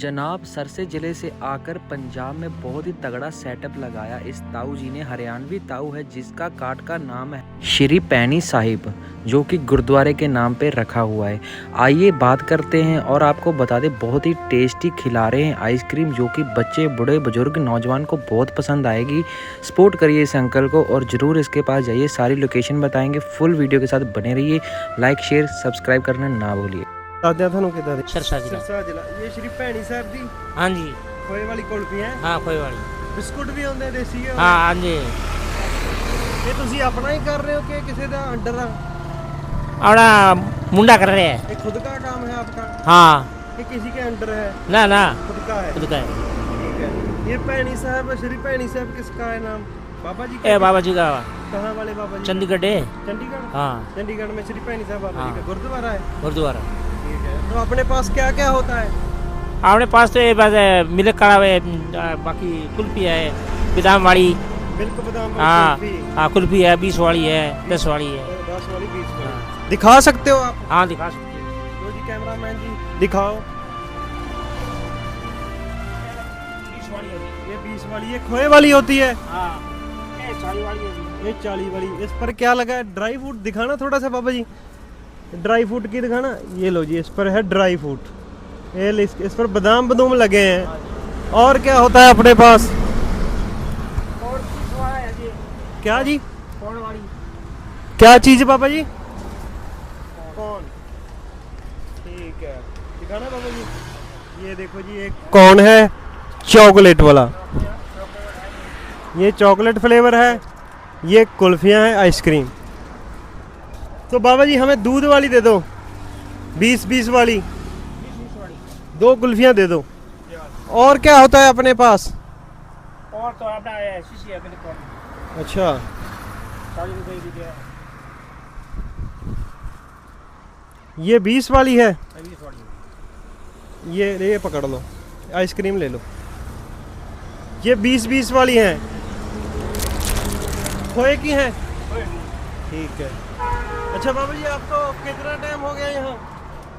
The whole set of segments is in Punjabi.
जनाब सरसे ज़िले से आकर पंजाब में बहुत ही तगड़ा सेटअप लगाया इस ताऊ जी ने हरियाणवी ताऊ है जिसका काट का नाम है श्री पैनी साहिब जो कि गुरुद्वारे के नाम पे रखा हुआ है आइए बात करते हैं और आपको बता दें बहुत ही टेस्टी खिला रहे हैं आइसक्रीम जो कि बच्चे बूढ़े बुजुर्ग नौजवान को बहुत पसंद आएगी सपोर्ट करिए इस अंकल को और ज़रूर इसके पास जाइए सारी लोकेशन बताएंगे फुल वीडियो के साथ बने रहिए लाइक शेयर सब्सक्राइब करना ना भूलिए ਦੱਸਦੇ ਆ ਤੁਹਾਨੂੰ ਕਿੱਦਾਂ ਦੇ ਸਰਸਾ ਜੀ ਸਰਸਾ ਜ਼ਿਲ੍ਹਾ ਇਹ ਸ਼੍ਰੀ ਭੈਣੀ ਸਾਹਿਬ ਦੀ ਹਾਂਜੀ ਖੋਏ ਵਾਲੀ ਕੁਲਫੀ ਹੈ ਹਾਂ ਕੋਈ ਵਾਲੀ ਬਿਸਕੁਟ ਵੀ ਆਉਂਦੇ ਦੇਸੀ ਹੈ ਹਾਂ ਹਾਂਜੀ ਇਹ ਤੁਸੀਂ ਆਪਣਾ ਹੀ ਕਰ ਰਹੇ ਹੋ ਕਿ ਕਿਸੇ ਦਾ ਅੰਡਰ ਆ ਆਪਣਾ ਮੁੰਡਾ ਕਰ ਰਿਹਾ ਹੈ ਇਹ ਖੁਦ ਦਾ ਕੰਮ ਹੈ ਆਪਕਾ ਹਾਂ ਇਹ ਕਿਸੇ ਕੇ ਅੰਡਰ ਹੈ ਨਾ ਨਾ ਖੁਦ ਦਾ ਹੈ ਖੁਦ ਦਾ ਹੈ ਇਹ ਭੈਣੀ ਸਾਹਿਬ ਸ਼੍ਰੀ ਭੈਣੀ ਸਾਹਿਬ ਕਿਸ साहब ਦਾ ਨਾਮ ਬਾਬਾ ਜੀ जी ਇਹ ਬਾਬਾ ਜੀ ਦਾ ਕਹਾਂ ਵਾਲੇ ਬਾਬਾ ਜੀ ਚੰਡੀਗੜ੍ਹ ਚੰਡੀਗੜ੍ਹ ਹਾਂ ਚੰਡੀਗੜ੍ਹ चंडीगढ़ ਸ਼੍ਰੀ ਭੈਣੀ ਸਾਹਿਬ साहब बाबा जी ਗੁਰਦੁਆਰਾ ਹੈ तो अपने पास क्या क्या होता है अपने पास तो ये बस मिल्क कड़ा है बाकी कुल्फी है बदाम वाली मिल्क बदाम हाँ हाँ कुल्फी है बीस वाली है दस वाली है दस वाली बीस वाली हाँ। दिखा सकते हो आप हाँ दिखा सकते हो तो जी कैमरा मैन जी दिखाओ ये बीस वाली ये खोए वाली होती है हाँ ये चालीस वाली इस पर क्या लगा है ड्राई फ्रूट दिखाना थोड़ा सा बाबा जी ड्राई फ्रूट की दिखाना ये लो जी इस पर है ड्राई फ्रूट ये इस पर बादाम बदूम लगे हैं और क्या होता है अपने पास जी। क्या जी क्या चीज़ है पापा जी कौन ठीक है दिखाना पापा जी ये देखो जी एक कौन है चॉकलेट वाला ये चॉकलेट फ्लेवर है ये कुल्फियाँ हैं आइसक्रीम तो बाबा जी हमें दूध वाली दे दो बीस बीस वाली दो कुल्फियाँ दे दो और क्या होता है अपने पास और तो अपना शीशी है अच्छा तो ये हाँ, बीस वाली है ये ये पकड़ लो आइसक्रीम ले लो ये बीस बीस वाली हैं खोए की हैं ठीक है अच्छा बाबू जी आप तो कितना टाइम हो गया यहाँ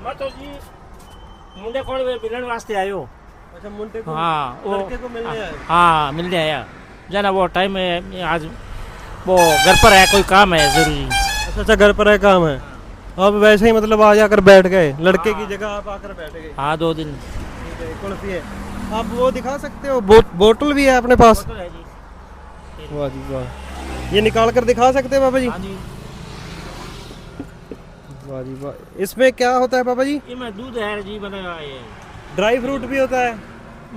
मैं तो जी मुंडे खोल मिलने वास्ते आयो अच्छा मुंडे को हाँ वो लड़के को मिलने आया हाँ मिलने आया जाना वो टाइम है आज वो घर पर है कोई काम है जरूरी अच्छा अच्छा घर पर है काम है अब वैसे ही मतलब आ जाकर बैठ गए लड़के हाँ। की जगह आप आकर बैठ गए हाँ दो दिन कुल्फी है आप वो दिखा सकते हो बो, बोतल भी है अपने पास वाह जी वाह ये निकाल कर दिखा सकते हो बाबा जी हाँ वाह जी वाह इसमें क्या होता है पापा जी ये मैं दूध है जी बनाया है ड्राई फ्रूट भी होता है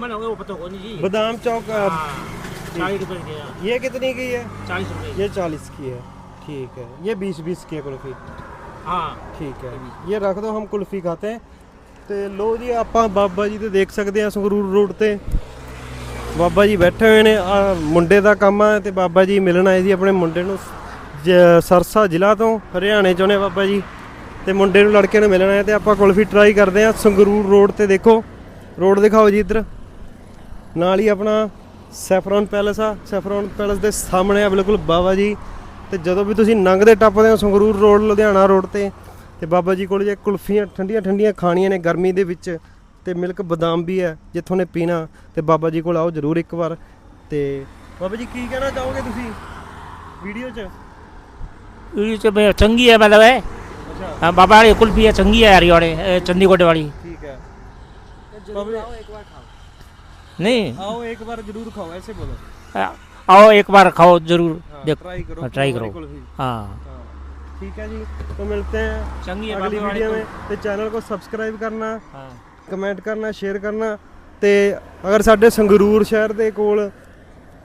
मैंने वो पता को नहीं जी बादाम चौक चालीस रुपये की है ये कितनी की है चालीस रुपये ये चालीस की है ठीक है ये बीस बीस की है कुल्फी ਹਾਂ ਠੀਕ ਹੈ ਇਹ ਰੱਖ ਦੋ ਹਮ ਕੁਲਫੀ ਖਾਤੇ ਹੈ ਤੇ ਲੋ ਜੀ ਆਪਾਂ ਬਾਬਾ ਜੀ ਤੇ ਦੇਖ ਸਕਦੇ ਆ ਸੰਗਰੂਰ ਰੋਡ ਤੇ ਬਾਬਾ ਜੀ ਬੈਠੇ ਹੋਏ ਨੇ ਆ ਮੁੰਡੇ ਦਾ ਕੰਮ ਆ ਤੇ ਬਾਬਾ ਜੀ ਮਿਲਣ ਆਏ ਸੀ ਆਪਣੇ ਮੁੰਡੇ ਨੂੰ ਸਰਸਾ ਜ਼ਿਲ੍ਹਾ ਤੋਂ ਹਰਿਆਣੇ ਚੋਂ ਨੇ ਬਾਬਾ ਜੀ ਤੇ ਮੁੰਡੇ ਨੂੰ ਲੜਕੇ ਨੂੰ ਮਿਲਣਾ ਹੈ ਤੇ ਆਪਾਂ ਕੁਲਫੀ ਟਰਾਈ ਕਰਦੇ ਆ ਸੰਗਰੂਰ ਰੋਡ ਤੇ ਦੇਖੋ ਰੋਡ ਦਿਖਾਓ ਜੀ ਇੱਧਰ ਨਾਲ ਹੀ ਆਪਣਾ ਸੈਫਰਨ ਪੈਲਸ ਆ ਸੈਫਰਨ ਪੈਲਸ ਦੇ ਸਾਹਮਣੇ ਆ ਬਿਲਕੁਲ ਬਾਬਾ ਜੀ ਤੇ ਜਦੋਂ ਵੀ ਤੁਸੀਂ ਨੰਗਦੇ ਟੱਪਦੇ ਹੋ ਸੰਗਰੂਰ ਰੋਡ ਲੁਧਿਆਣਾ ਰੋਡ ਤੇ ਤੇ ਬਾਬਾ ਜੀ ਕੋਲ ਜੇ ਕੁਲਫੀਆਂ ਠੰਡੀਆਂ ਠੰਡੀਆਂ ਖਾਣੀਆਂ ਨੇ ਗਰਮੀ ਦੇ ਵਿੱਚ ਤੇ ਮਿਲਕ ਬਦਾਮ ਵੀ ਹੈ ਜਿੱਥੋਂ ਨੇ ਪੀਣਾ ਤੇ ਬਾਬਾ ਜੀ ਕੋਲ ਆਓ ਜਰੂਰ ਇੱਕ ਵਾਰ ਤੇ ਬਾਬਾ ਜੀ ਕੀ ਕਹਿਣਾ ਚਾਹੋਗੇ ਤੁਸੀਂ ਵੀਡੀਓ 'ਚ ਵੀਡੀਓ 'ਚ ਚੰਗੀ ਹੈ ਮਤਲਬ ਹੈ ਬਾਬਾ ਵਾਲੀ ਕੁਲ ਵੀ ਚੰਗੀ ਆ ਰਹੀ ਵਾਲੇ ਚੰਡੀਗੜ੍ਹ ਵਾਲੀ ਠੀਕ ਹੈ ਜਰੂਰ ਆਓ ਇੱਕ ਵਾਰ ਖਾਓ ਨਹੀਂ ਆਓ ਇੱਕ ਵਾਰ ਜਰੂਰ ਖਾਓ ਐਸੇ ਬੋਲੋ ਆਓ ਇੱਕ ਵਾਰ ਖਾਓ ਜਰੂਰ ਦੇਖੋ ਟਰਾਈ ਕਰੋ ਹਾਂ ਠੀਕ ਹੈ ਜੀ ਤੋਂ ਮਿਲਤੇ ਹੈ ਚੰਗੀ ਹੈ ਬਾਬਾ ਵਾਲੀ ਤੇ ਚੈਨਲ ਕੋ ਸਬਸਕ੍ਰਾਈਬ ਕਰਨਾ ਹਾਂ ਕਮੈਂਟ ਕਰਨਾ ਸ਼ੇਅਰ ਕਰਨਾ ਤੇ ਅਗਰ ਸਾਡੇ ਸੰਗਰੂਰ ਸ਼ਹਿਰ ਦੇ ਕੋਲ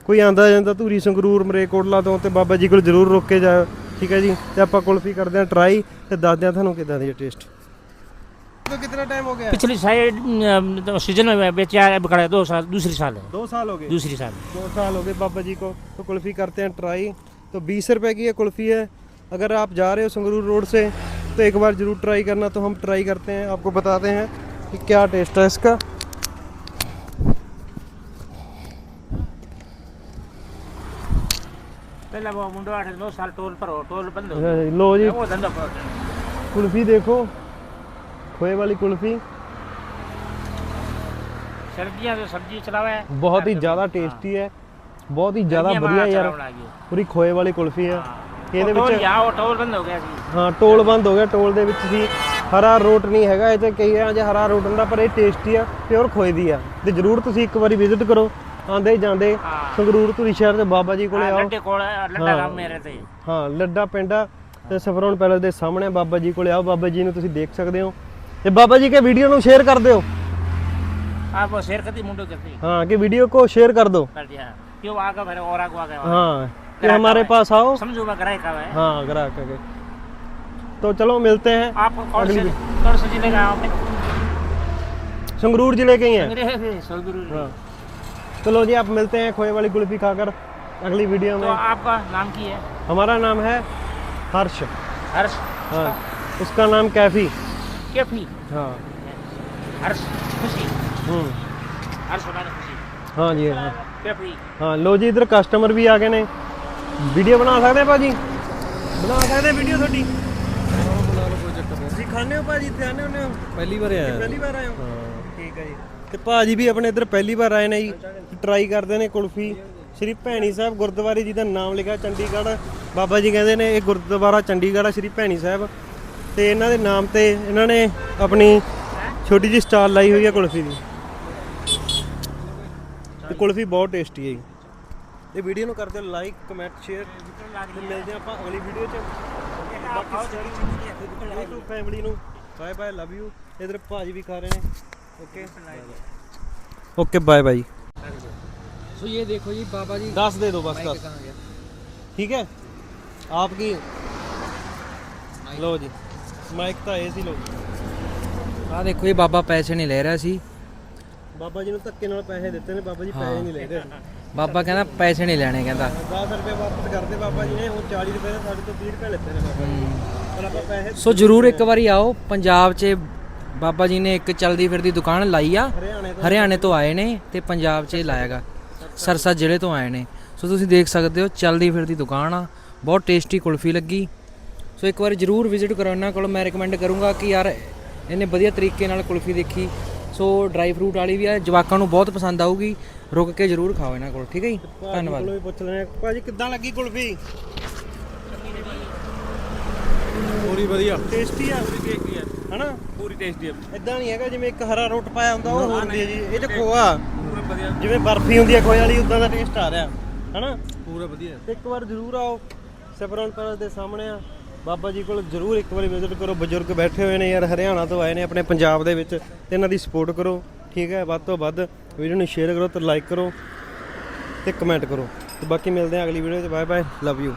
ਕੋਈ ਆਂਦਾ ਜਾਂਦਾ ਧੂਰੀ ਸੰਗਰੂਰ ਮਰੇ ਕੋਟਲਾ ਤੋਂ ਤੇ ਬਾਬਾ ਜੀ ਕੋਲ ਜਰੂਰ ਰੁੱਕ ਕੇ ਜਾਓ ठीक है जी तो आप कुल्फी करते हैं ट्राई तो दस दें थानू ਕਿਦਾਂ ਦੀ तो कितना टाइम हो गया पिछले साइड सीजन में बेचा बकरा दो साल दूसरी साल है दो साल हो गए दूसरी साल दो साल हो गए बाबा जी को तो कुल्फ़ी करते हैं ट्राई तो बीस रुपए की ये कुल्फ़ी है अगर आप जा रहे हो संगरूर रोड से तो एक बार ज़रूर ट्राई करना तो हम ट्राई करते हैं आपको बताते हैं कि क्या टेस्ट है इसका પેલા બહુ ਮੁੰਡਾ આઠ નો ਸਾਲ ਟੋਲ ભરો ਟੋਲ બંધો લો જી એવો ધંધો કરો कुल्फी देखो खोए वाली कुल्फी सर्दियां जो सब्जी चलावा है बहुत ही ज्यादा ਬਹੁਤ ਹੀ ਜ਼ਿਆਦਾ ਵਧੀਆ ਯਾਰ ਪੂਰੀ ਖੋਏ ਵਾਲੀ ਕੁਲਫੀ ਆ ਇਹਦੇ ਵਿੱਚ ਯਾ ਟੋਲ ਬੰਦ ਹੋ ਗਿਆ ਸੀ ਹਾਂ ਟੋਲ ਬੰਦ ਹੋ ਗਿਆ ਟੋਲ ਦੇ ਵਿੱਚ ਸੀ ਹਰਾ ਰੋਟ ਨਹੀਂ ਹੈਗਾ ਇਹ ਤੇ ਕਈ ਆ ਜੇ ਹਰਾ ਰੋਟ ਹੁੰਦਾ ਪਰ ਇਹ ਟੇਸਟੀ ਆ ਪਿਓਰ ਖੋਏ ਦੀ ਆ ਤੇ ਜਰੂਰ ਤੁਸੀਂ ਇੱਕ ਵਾਰੀ ਵਿਜ਼ਿਟ ਕਰੋ ਆਂਦੇ ਜਾਂਦੇ ਸੰਗਰੂਰ ਤੁਰੀ ਸ਼ਹਿਰ ਦੇ ਬਾਬਾ ਜੀ ਕੋਲੇ ਆਓ ਲੱਡੇ ਕੋਲ ਲੱਡਾ ਗਾ ਮੇਰੇ ਤੇ ਹਾਂ ਲੱਡਾ ਪਿੰਡ ਤੇ ਸਫਰੋਂ ਪੈਲਸ ਦੇ ਸਾਹਮਣੇ ਬਾਬਾ ਜੀ ਕੋਲੇ ਆਓ ਬਾਬਾ ਜੀ ਨੂੰ ਤੁਸੀਂ ਦੇਖ ਸਕਦੇ ਹੋ ਤੇ ਬਾਬਾ ਜੀ ਕੇ ਵੀਡੀਓ ਨੂੰ ਸ਼ੇਅਰ ਕਰਦੇ ਹੋ ਆਪ ਸ਼ੇਅਰ ਕਰਦੀ ਮੁੰਡੋ ਕਰਦੀ ਹਾਂ ਕਿ ਵੀਡੀਓ ਕੋ ਸ਼ੇਅਰ ਕਰ ਦੋ ਦਿਓ ਹਾਂ ਕਿਉਂ ਆਗਾ ਫਿਰ ਔਰ ਆਗਾ ਆਗਾ ਹਾਂ ਕਿ ਹਮਾਰੇ ਪਾਸ ਆਓ ਸਮਝੋ ਬਾ ਗਰਾਹ ਕਾ ਹੈ ਹਾਂ ਗਰਾ ਕਾ ਕੇ ਤੋ ਚਲੋ ਮਿਲਤੇ ਹੈ ਆਪ ਅਗਲੀ ਵੀ ਤੁਹਾਡੇ ਸਜੀ ਨੇ ਗਾਇਆ ਆਪਨੇ ਸੰਗਰੂਰ ਜ਼ਿਲ੍ਹੇ ਕੇ ਹੀ ਹੈ ਸੰਗਰੂਰ ਹਾਂ चलो जी आप मिलते हैं खोए वाली कुल्फी खाकर अगली वीडियो तो में तो आपका नाम की है हमारा नाम है हर्ष हर्ष हाँ उसका नाम कैफी कैफी हाँ हर्ष खुशी हम्म हर्ष तो खुशी हाँ जी हाँ कैफी हाँ लो जी इधर कस्टमर भी आ गए ने वीडियो बना सकते हैं भाजी बना सकते हैं वीडियो थोड़ी बना लो कोई चक्कर नहीं खाने हो ਭਾਜੀ ਇੱਥੇ ਆਨੇ ਹੁੰਦੇ ਹੋ ਪਹਿਲੀ ਵਾਰ ਆਏ ਹੋ ਪਹਿਲੀ ਵਾਰ ਆਏ ਹੋ ਠੀਕ ਤੇ ਭਾਜੀ ਵੀ ਆਪਣੇ ਇੱਧਰ ਪਹਿਲੀ ਵਾਰ ਆਏ ਨੇ ਜੀ ਟਰਾਈ ਕਰਦੇ ਨੇ ਕੁਲਫੀ ਸ਼੍ਰੀ ਭੈਣੀ ਸਾਹਿਬ ਗੁਰਦੁਆਰੇ ਜੀ ਦਾ ਨਾਮ ਲਿਖਿਆ ਚੰਡੀਗੜ੍ਹ ਬਾਬਾ ਜੀ ਕਹਿੰਦੇ ਨੇ ਇਹ ਗੁਰਦੁਆਰਾ ਚੰਡੀਗੜ੍ਹ ਸ਼੍ਰੀ ਭੈਣੀ ਸਾਹਿਬ ਤੇ ਇਹਨਾਂ ਦੇ ਨਾਮ ਤੇ ਇਹਨਾਂ ਨੇ ਆਪਣੀ ਛੋਟੀ ਜੀ ਸਟਾਲ ਲਾਈ ਹੋਈ ਹੈ ਕੁਲਫੀ ਦੀ ਇਹ ਕੁਲਫੀ ਬਹੁਤ ਟੇਸਟੀ ਹੈ ਜੀ ਇਹ ਵੀਡੀਓ ਨੂੰ ਕਰਦੇ ਲਾਈਕ ਕਮੈਂਟ ਸ਼ੇਅਰ ਤੇ ਮਿਲਦੇ ਆਪਾਂ ਅਗਲੀ ਵੀਡੀਓ 'ਚ ਬਾਕੀ ਸਾਰੀ YouTube ਫੈਮਿਲੀ ਨੂੰ ਬਾਏ ਬਾਏ ਲਵ ਯੂ ਇਧਰ ਭਾਜੀ ਵੀ ਖਾ ਰਹੇ ਨੇ okay okay bye bye so ये देखो जी बाबा जी दस दे दो बस दस ठीक है आपकी लो जी ਮਾਈਕ ਤਾਂ ਇਹ ਸੀ ਲੋ ਆ ਦੇਖੋ ਇਹ ਬਾਬਾ ਪੈਸੇ ਨਹੀਂ ਲੈ ਰਿਹਾ ਸੀ ਬਾਬਾ ਜੀ ਨੂੰ ਧੱਕੇ ਨਾਲ ਪੈਸੇ ਦਿੱਤੇ ਨੇ ਬਾਬਾ ਜੀ ਪੈਸੇ ਨਹੀਂ ਲੈ ਰਹੇ ਬਾਬਾ ਕਹਿੰਦਾ ਪੈਸੇ ਨਹੀਂ ਲੈਣੇ ਕਹਿੰਦਾ 10 ਰੁਪਏ ਵਾਪਸ ਕਰਦੇ ਬਾਬਾ ਜੀ ਨੇ ਉਹ 40 ਰੁਪਏ ਸਾਡੇ ਤੋਂ 30 ਰੁਪਏ ਲੈਤੇ ਨੇ ਬਾਬਾ ਜੀ ਪਰ ਆਪਾਂ ਪੈਸੇ ਸੋ ਜਰੂਰ ਇੱਕ ਵਾਰੀ ਆਓ ਪੰਜਾਬ 'ਚ ਬਾਬਾ ਜੀ ਨੇ ਇੱਕ ਚਲਦੀ ਫਿਰਦੀ ਦੁਕਾਨ ਲਾਈ ਆ ਹਰਿਆਣੇ ਤੋਂ ਆਏ ਨੇ ਤੇ ਪੰਜਾਬ 'ਚ ਲਾਇਆਗਾ ਸਰਸਾ ਜ਼ਿਲ੍ਹੇ ਤੋਂ ਆਏ ਨੇ ਸੋ ਤੁਸੀਂ ਦੇਖ ਸਕਦੇ ਹੋ ਚਲਦੀ ਫਿਰਦੀ ਦੁਕਾਨ ਆ ਬਹੁਤ ਟੇਸਟੀ ਕੁਲਫੀ ਲੱਗੀ ਸੋ ਇੱਕ ਵਾਰ ਜਰੂਰ ਵਿਜ਼ਿਟ ਕਰੋ ਇਹਨਾਂ ਕੋਲ ਮੈਂ ਰეკਮੈਂਡ ਕਰੂੰਗਾ ਕਿ ਯਾਰ ਇਹਨੇ ਵਧੀਆ ਤਰੀਕੇ ਨਾਲ ਕੁਲਫੀ ਦੇਖੀ ਸੋ ਡਰਾਈ ਫਰੂਟ ਵਾਲੀ ਵੀ ਆ ਜਵਾਕਾਂ ਨੂੰ ਬਹੁਤ ਪਸੰਦ ਆਊਗੀ ਰੁਕ ਕੇ ਜਰੂਰ ਖਾਓ ਇਹਨਾਂ ਕੋਲ ਠੀਕ ਹੈ ਜੀ ਧੰਨਵਾਦ ਕੋਲ ਵੀ ਪੁੱਛ ਲੈਣੇ ਭਾਜੀ ਕਿੱਦਾਂ ਲੱਗੀ ਕੁਲਫੀ ਪੂਰੀ ਵਧੀਆ ਟੇਸਟੀ ਆ ਪੂਰੀ ਟੇਸਟੀ ਆ ਹਨਾ ਪੂਰੀ ਟੇਸਟੀ ਆ ਇਦਾਂ ਨਹੀਂ ਹੈਗਾ ਜਿਵੇਂ ਇੱਕ ਹਰਾ ਰੋਟ ਪਾਇਆ ਹੁੰਦਾ ਉਹ ਹੁੰਦੀ ਹੈ ਜੀ ਇਹ ਚ ਖੋਆ ਪੂਰਾ ਵਧੀਆ ਜਿਵੇਂ ਬਰਫੀ ਹੁੰਦੀ ਹੈ ਖੋਏ ਵਾਲੀ ਉਦਾਂ ਦਾ ਟੇਸਟ ਆ ਰਿਹਾ ਹਨਾ ਪੂਰਾ ਵਧੀਆ ਇੱਕ ਵਾਰ ਜ਼ਰੂਰ ਆਓ ਸਫਰਨ ਪੈਲਸ ਦੇ ਸਾਹਮਣੇ ਆ ਬਾਬਾ ਜੀ ਕੋਲ ਜ਼ਰੂਰ ਇੱਕ ਵਾਰੀ ਵਿਜ਼ਿਟ ਕਰੋ ਬਜ਼ੁਰਗ ਬੈਠੇ ਹੋਏ ਨੇ ਯਾਰ ਹਰਿਆਣਾ ਤੋਂ ਆਏ ਨੇ ਆਪਣੇ ਪੰਜਾਬ ਦੇ ਵਿੱਚ ਤੇ ਇਹਨਾਂ ਦੀ ਸਪੋਰਟ ਕਰੋ ਠੀਕ ਹੈ ਵੱਧ ਤੋਂ ਵੱਧ ਵੀਡੀਓ ਨੂੰ ਸ਼ੇਅਰ ਕਰੋ ਤੇ ਲਾਈਕ ਕਰੋ ਤੇ ਕਮੈਂਟ ਕਰੋ ਤੇ ਬਾਕੀ ਮਿਲਦੇ ਆ ਅਗਲੀ ਵੀਡੀਓ 'ਚ ਬਾਏ ਬਾਏ ਲਵ ਯੂ